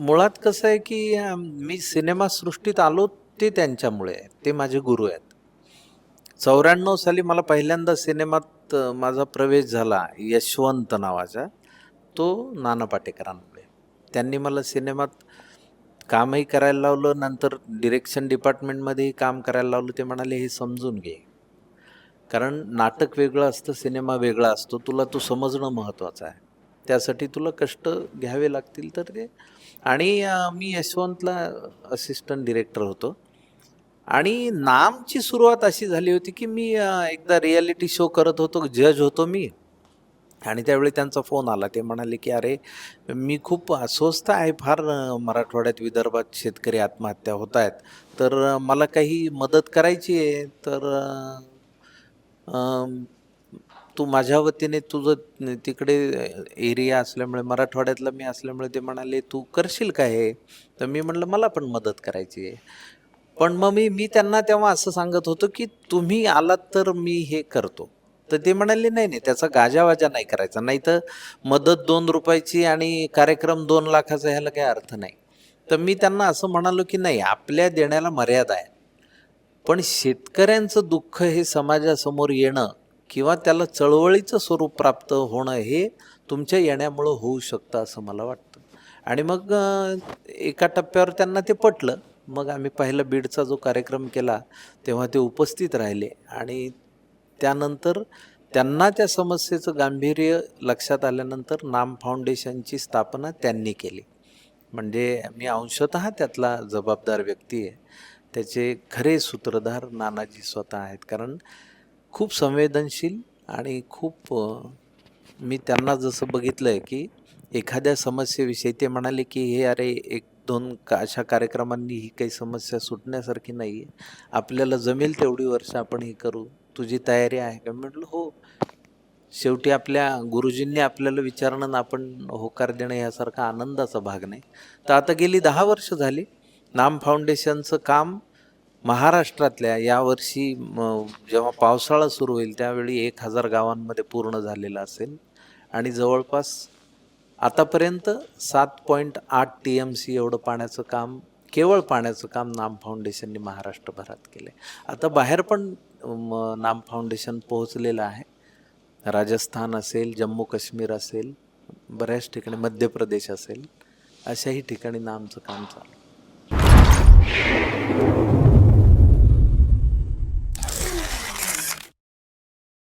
मुळात कसं आहे की मी मी सिनेमासृष्टीत आलो ते त्यांच्यामुळे आहे. ते माझे गुरु आहेत. 94 साली मला पहिल्यांदा सिनेमात माझा प्रवेश झाला यशवंत नावाचा. तो नाना पाटेकरांमुळे. त्यांनी मला सिनेमात कामही करायला लावलं. नंतर डिरेक्शन डिपार्टमेंटमध्येही काम करायला लावलं. ते म्हणाले, "हे समजून घे. कारण नाटक वेगळं असतं, सिनेमा वेगळा असतो. तुला तो समजणं महत्त्वाचं आहे. त्यासाठी तुला कष्ट घ्यावे लागतील." तर ते आणि मी यशवंतला असिस्टंट डिरेक्टर होतो. आणि नामची सुरुवात अशी झाली होती की मी एकदा रियालिटी शो करत होतो. जज होतो मी. आणि त्यावेळी त्यांचा फोन आला. ते म्हणाले की "अरे, मी खूप अस्वस्थ आहे फार मराठवाड्यात, विदर्भात शेतकरी आत्महत्या होत आहेत. तर मला काही मदत करायची आहे. तर तू माझ्या वतीने तुझं तिकडे एरिया असल्यामुळे मराठवाड्यातलं मी असल्यामुळे ते म्हणाले, "तू करशील का हे?" तर मी म्हटलं, "मला पण मदत करायची आहे." पण मग मी मी त्यांना तेव्हा असं सांगत होतो की "तुम्ही आलात तर मी हे करतो." तर ते म्हणाले, "नाही, नाही त्याचा गाजावाजा नाही करायचा. नाही तर मदत दोन रुपयाची आणि कार्यक्रम दोन लाखाचा ह्याला काही अर्थ नाही." तर मी त्यांना असं म्हणालो की "नाही, आपल्या देण्याला मर्यादा आहे. पण शेतकऱ्यांचं दुःख हे समाजासमोर येणं किंवा त्याला चळवळीचं स्वरूप प्राप्त होणं हे तुमच्या येण्यामुळं होऊ शकतं असं मला वाटतं." आणि मग एका टप्प्यावर त्यांना ते पटलं. मग आम्ही पहिला बीडचा जो कार्यक्रम केला, तेव्हा ते उपस्थित राहिले आणि त्यानंतर त्यांना त्या समस्येचं गांभीर्य लक्षात आल्यानंतर नाम फाउंडेशनची स्थापना त्यांनी केली. म्हणजे मी अंशतः त्यातला जबाबदार व्यक्ती आहे. त्याचे खरे सूत्रधार नानाजी स्वतः आहेत. कारण खूप संवेदनशील आणि खूप मी त्यांना जसं बघितलंय की एखाद्या समस्येविषयी ते म्हणाले की "हे अरे, 1-2 का अशा कार्यक्रमांनी ही काही समस्या सुटण्यासारखी नाही आहे आपल्याला जमेल तेवढी वर्ष आपण हे करू. तुझी तयारी आहे का?" म्हटलं, "हो." शेवटी आपल्या गुरुजींनी आपल्याला विचारणं आपण होकार देणं यासारखा आनंदाचा भाग नाही. तर आता गेली दहा वर्ष झाली. नाम फाउंडेशनचं काम महाराष्ट्रातल्या यावर्षी जेव्हा पावसाळा सुरू होईल त्यावेळी एक हजार गावांमध्ये पूर्ण झालेलं असेल. आणि जवळपास आतापर्यंत 7.8 टी-एम-सी एवढं पाण्याचं काम, केवळ पाण्याचं काम नाम फाउंडेशननी महाराष्ट्रभरात केलं आहे आता बाहेर पण नाम फाउंडेशन पोहोचलेलं आहे. राजस्थान असेल, जम्मू-काश्मीर असेल, बऱ्याच ठिकाणी मध्य प्रदेश असेल, अशाही ठिकाणी नामचं काम चालू